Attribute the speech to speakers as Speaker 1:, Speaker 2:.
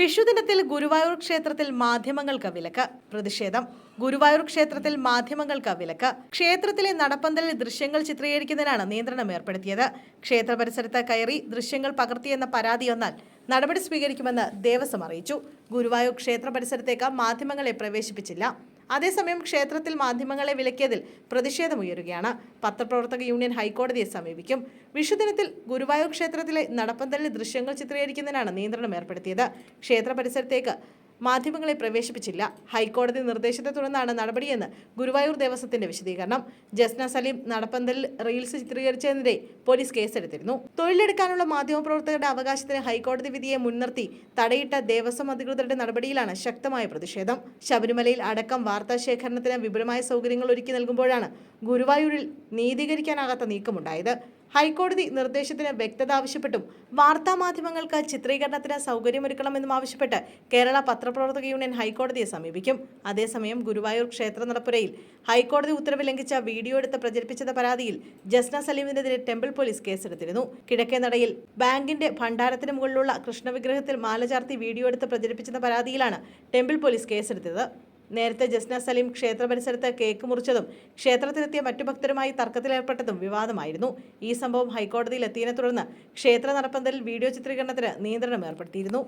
Speaker 1: വിഷുദിനത്തിൽ ഗുരുവായൂർ ക്ഷേത്രത്തിൽ മാധ്യമങ്ങൾക്ക് വിലക്ക്. പ്രതിഷേധം. ഗുരുവായൂർ ക്ഷേത്രത്തിൽ മാധ്യമങ്ങൾക്ക് വിലക്ക്. ക്ഷേത്രത്തിലെ നടപ്പന്തലിൽ ദൃശ്യങ്ങൾ ചിത്രീകരിക്കുന്നതിനാണ് നിയന്ത്രണം ഏർപ്പെടുത്തിയത്. ക്ഷേത്ര പരിസരത്ത് കയറി ദൃശ്യങ്ങൾ പകർത്തിയെന്ന പരാതി വന്നാൽ നടപടി സ്വീകരിക്കുമെന്ന് ദേവസ്വം അറിയിച്ചു. ഗുരുവായൂർ ക്ഷേത്ര പരിസരത്തേക്ക് മാധ്യമങ്ങളെ പ്രവേശിപ്പിച്ചില്ല. അതേസമയം ക്ഷേത്രത്തിൽ മാധ്യമങ്ങളെ വിലക്കിയതിൽ പ്രതിഷേധമുയരുകയാണ്. പത്രപ്രവർത്തക യൂണിയൻ ഹൈക്കോടതിയെ സമീപിക്കും. വിഷുദിനത്തിൽ ഗുരുവായൂർ ക്ഷേത്രത്തിലെ നടപ്പന്തലിൽ ദൃശ്യങ്ങൾ ചിത്രീകരിക്കുന്നതിനാണ് നിയന്ത്രണം ഏർപ്പെടുത്തിയത്. ക്ഷേത്ര പരിസരത്തേക്ക് മാധ്യമങ്ങളെ പ്രവേശിപ്പിച്ചില്ല. ഹൈക്കോടതി നിർദ്ദേശത്തെ തുടർന്നാണ് നടപടിയെന്ന് ഗുരുവായൂർ ദേവസ്വത്തിന്റെ വിശദീകരണം. ജസ്ന സലീം നടപ്പന്തലിൽ റീൽസ് ചിത്രീകരിച്ചതിനെതിരെ പോലീസ് കേസെടുത്തിരുന്നു. തൊഴിലെടുക്കാനുള്ള മാധ്യമപ്രവർത്തകരുടെ അവകാശത്തിന് ഹൈക്കോടതി വിധിയെ മുൻനിർത്തി തടയിട്ട ദേവസ്വം അധികൃതരുടെ നടപടിയിലാണ് ശക്തമായ പ്രതിഷേധം. ശബരിമലയിൽ അടക്കം വാർത്താശേഖരണത്തിന് വിപുലമായ സൗകര്യങ്ങൾ ഒരുക്കി നൽകുമ്പോഴാണ് ഗുരുവായൂരിൽ നീതീകരിക്കാനാകാത്ത നീക്കമുണ്ടായത്. ഹൈക്കോടതി നിർദ്ദേശത്തിന് വ്യക്തത ആവശ്യപ്പെട്ടും വാർത്താമാധ്യമങ്ങൾക്ക് ചിത്രീകരണത്തിന് സൗകര്യമൊരുക്കണമെന്നും ആവശ്യപ്പെട്ട് കേരള പത്രപ്രവർത്തക യൂണിയൻ ഹൈക്കോടതിയെ സമീപിക്കും. അതേസമയം ഗുരുവായൂർ ക്ഷേത്ര നടപ്പുരയിൽ ഹൈക്കോടതി ഉത്തരവ് ലംഘിച്ച വീഡിയോ എടുത്ത് പ്രചരിപ്പിച്ചത് പരാതിയിൽ ജസ്ന സലീമിനെതിരെ ടെമ്പിൾ പോലീസ് കേസെടുത്തിരുന്നു. കിഴക്കേ നടയിൽ ബാങ്കിന്റെ ഭണ്ഡാരത്തിന് മുകളിലുള്ള കൃഷ്ണവിഗ്രഹത്തിൽ മാല ചാർത്തി വീഡിയോ എടുത്ത് പ്രചരിപ്പിച്ചെന്ന പരാതിയിലാണ് ടെമ്പിൾ പോലീസ് കേസെടുത്തത്. നേരത്തെ ജസ്ന സലീം ക്ഷേത്ര പരിസരത്ത് കേക്ക് മുറിച്ചതും ക്ഷേത്രത്തിലെത്തിയ മറ്റു ഭക്തരുമായി തർക്കത്തിലേർപ്പെട്ടതും വിവാദമായിരുന്നു. ഈ സംഭവം ഹൈക്കോടതിയിൽ എത്തിയതിനെ തുടർന്ന് ക്ഷേത്ര നടപ്പന്തലിൽ വീഡിയോ ചിത്രീകരണത്തിന് നിയന്ത്രണം ഏർപ്പെടുത്തിയിരുന്നു.